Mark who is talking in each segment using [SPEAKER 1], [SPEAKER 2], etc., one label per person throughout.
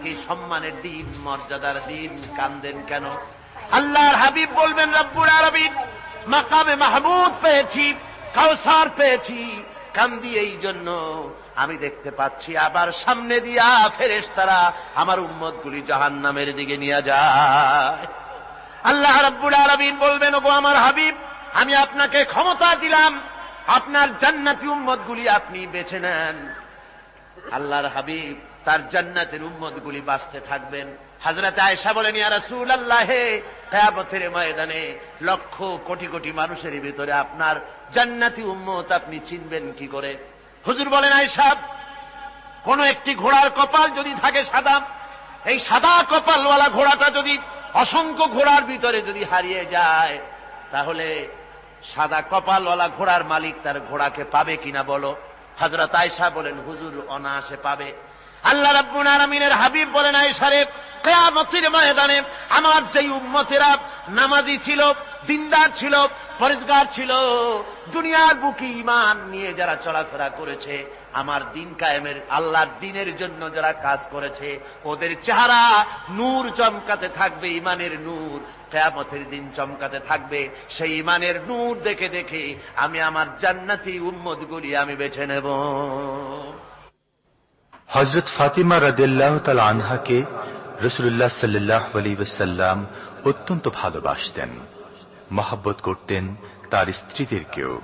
[SPEAKER 1] আজকে সম্মানের দিন, মর্যাদার দিন, কান্দেন কেন? আল্লাহর হাবিব বলবেন রব্বুর আরবিন মাকামে মাহমুদ পেয়েছি কাউসার পেয়েছি, কান্দি এই জন্য। আমি দেখতে পাচ্ছি, আবার সামনে দিয়া ফেরেস তারা আমার উম্মত গুলি জাহান নামের দিকে নিয়ে যায়। আল্লাহ রব্বুল আলমিন বলবেন, ওগো আমার হাবিব, আমি আপনাকে ক্ষমতা দিলাম, আপনার জান্নাতি উম্মত গুলি আপনি বেছে নেন। আল্লাহর হাবিব তার জান্নাতের উম্মত গুলি বাঁচতে থাকবেন। হাজরত আয়সা বলেন, ইয়া রাসূল আল্লাহে ময়দানে লক্ষ কোটি কোটি মানুষের ভিতরে আপনার জান্নাতি উম্মত আপনি চিনবেন কি করে? হুজুর বলেন আয়সা কোন একটি ঘোড়ার কপাল যদি থাকে সাদা, এই সাদা কপালওয়ালা ঘোড়াটা যদি অসংখ্য ঘোড়ার ভিতরে যদি হারিয়ে যায়, তাহলে সাদা কপালওয়ালা ঘোড়ার মালিক তার ঘোড়াকে পাবে কিনা বলো? হজরত আয়সা বলেন, হুজুর অনায়াসে পাবে। আল্লাহ রাব্বুল আলামিনের হাবিব বলেন আয়সারে কেয়ামতের ময়দানে আমার যেই উম্মতেরা নামাজি ছিল, দিনদার ছিল পরিষ্কার ছিল, দুনিয়ার বুকে ইমান নিয়ে যারা চলাফেরা করেছে, আমার দিন কায়েমের, আল্লাহর দিনের জন্য যারা কাজ করেছে, ওদের চেহারা নূর চমকাতে থাকবে ইমানের নূর, কেয়ামতের দিন চমকাতে থাকবে। সেই ইমানের নূর দেখে দেখে আমি আমার জান্নাতি উম্মত গুলি আমি বেছে নেব।
[SPEAKER 2] হজরত ফাতিমা রাদিল্লাহ তাল আনহাকে রসুল্লাহ সাল্লাহ আলী ওসাল্লাম অত্যন্ত ভালোবাসতেন, মহাব্বত করতেন তার স্ত্রীদেরকেও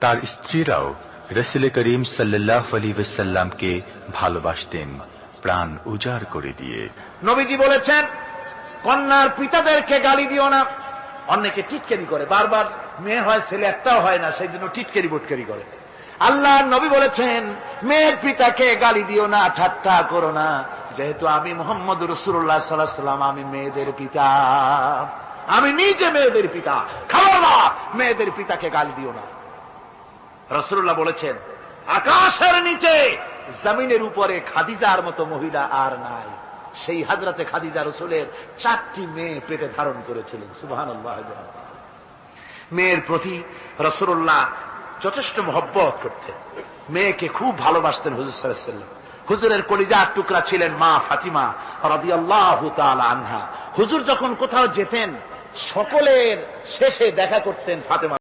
[SPEAKER 2] তার স্ত্রীরাও রসুল করিম সাল্লাহ আলী ওসাল্লামকে ভালোবাসতেন, প্রাণ উজাড় করে দিয়ে।
[SPEAKER 1] নবীজি বলেছেন, কন্যার পিতাদেরকে গালি দিও না। অনেকে টিটকারি করে। বারবার মেয়ে হয়, ছেলে একটাও হয় না, সেই জন্য টিটকারি বুটকারি করে। আল্লাহ নবী বলেছেন, মেয়ের পিতাকে গালি দিও না, ঠাট্টা করো না। যেহেতু আমি মোহাম্মদ রসুল্লাহ সাল্লাহ সাল্লাম আমি মেয়েদের পিতা। আমি নিজে মেয়েদের পিতা। খাবার মেয়েদের পিতাকে গালি দিও না। রসুল্লাহ বলেছেন, আকাশের নিচে জমিনের উপরে খাদিজার মতো মহিলা আর নাই। সেই হাজরাতে খাদিজা রসুলের চারটি মেয়ে পেটে ধারণ করেছিলেন। সুবাহান মেয়ের প্রতি রসুল্লাহ যথেষ্ট মহব্বত করতেন। মেয়েকে খুব ভালোবাসতেন হুজুর সাল্লাম হুজুরের কলিজার টুকরা ছিলেন মা ফাতিমা রাদি আল্লাহ আনহা। হুজুর যখন কোথাও যেতেন, সকলের শেষে দেখা করতেন ফাতেমা